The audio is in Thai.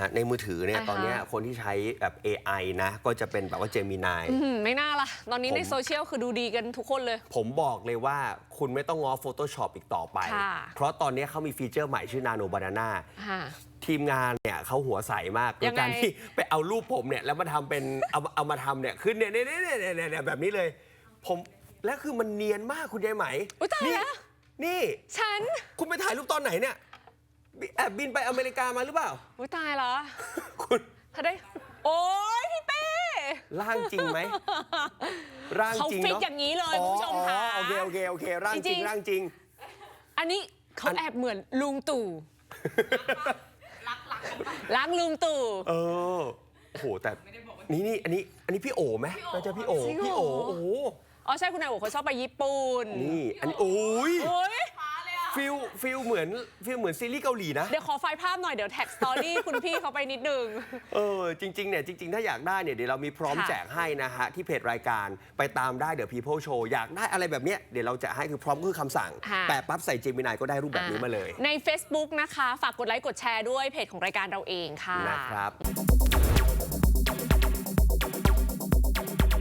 อะในมือถือเนี่ยอ่าฮะ ตอนเนี้ยคนที่ใช้แบบ AI นะ ก็จะเป็นแบบว่า Gemini อื้อหือไม่น่าล่ะ ตอนนี้ผม ในโซเชียลคือดูดีกันทุกคนเลย ผมบอกเลยว่าคุณไม่ต้องง้อ Photoshop อีกต่อไป ค่ะ เพราะตอนนี้เขามีฟีเจอร์ใหม่ชื่อ Nano Banana ค่ะทีมงานเนี่ยเขาหัวใสมากโดยัยงไง การที่ไปเอารูปผมเนี่ย แล้วมาทำเป็น เอาเอามาทำเนี่ยขึ้นเนี่ยเนี่ยเนี่ยเนี่ยเนี่ยเนี่ยแบบนี้เลย ผมแล้วคือมันเนียนมากคุณยายไหมอุ๊ยตายนี่แล้วนี่ ฉัน คุณไปถ่ายรูปตอนไหนเนี่ยบิ แอบบินไปอเมริกามาหรือเปล่า อุ้ยตายแล้วคุณถ้าได้ โอ้ยพี่เป้ร่างจริงไหมร่างเขาจริงฟิตเนาะอย่างนี้เลยคุณผู้ชมค่ะ อ๋อโอเคโอเคโอเคร่างจจริริงงๆ ร่างจริง อันนี้เขาอันแอบเหมือนลุงตู่รักลุงตู่ เออโอ้โหแต่นี่นี่อันนี้อันนี้พี่โอไหมน่าจะพี่โอจริงเหรอ พี่โอโอ้โหอ๋อใช่คุณนายโอ๋เขาชอบไปญี่ปุ่นนี่อันนี้โอ้ยโอ้ย ฟิลฟิลเหมือนฟิลเหมือนซีรีส์เกาหลีนะ เดี๋ยวขอไฟล์ภาพหน่อยเดี๋ยวแท็กสตอรี่คุณพี่เขาไปนิดนึง เออจริงๆเนี่ยจริง ๆ ถ้าอยากได้เนี่ยเดี๋ยวเรามีพร้อมค่ะ แจกให้นะฮะ ที่เพจรายการไปตามได้เดี๋ยว People Show อยากได้อะไรแบบเนี้ยเดี๋ยวเราจะให้คือพร้อมคือคำสั่ง ค่ะ แปะปั๊บใส่เจมินายก็ได้รูปแบบนี้มาเลยใน Facebook นะคะ ฝากกดไลค์กดแชร์ด้วยเพจของรายการเราเองค่ะ นะครับ